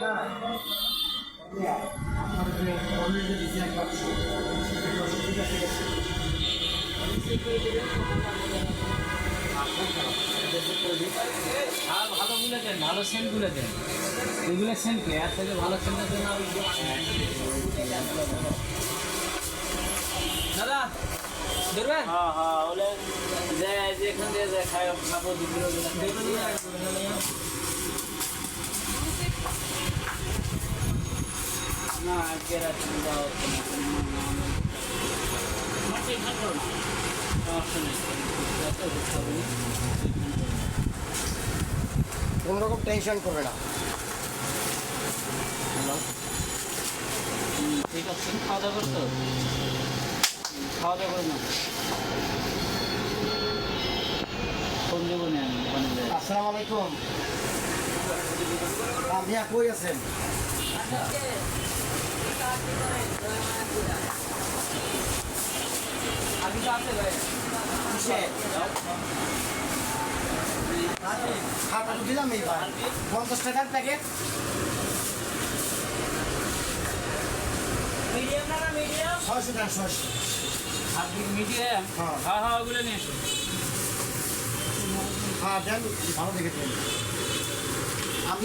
আর ভালোগুলো দেন ভালো সেন্টগুলো দেন। এগুলো সেন্ট কে? এর থেকে ভালো সেন্টের জন্য আমি দাদা ধরবেন? হ্যাঁ হ্যাঁ ওলে যে যেখান দিয়ে খাই খাব দুপুরে দেখুন। না আজকে রাত্রে দেওয়া হচ্ছে না। মাটি না সমস্যা নেই এত খাব না কোনো রকম টেনশন করবে না ঠিক আছে খাওয়া দাওয়া করতো খাওয়া দাওয়া করে না ফোন দেবো না আমি আসসালামু আলাইকুম। আপনি কই আছেন? তো দিলাম এই পঞ্চাশ টাকার প্যাকেট মিডিয়াম। না মিডিয়াম ছয়শো টাকা ছয়শো আপনি মিডিয়াম হ্যাঁ। হ্যাঁ হ্যাঁ ওগুলো নিয়ে এসো হ্যাঁ দেন ভালো দেখে দেন।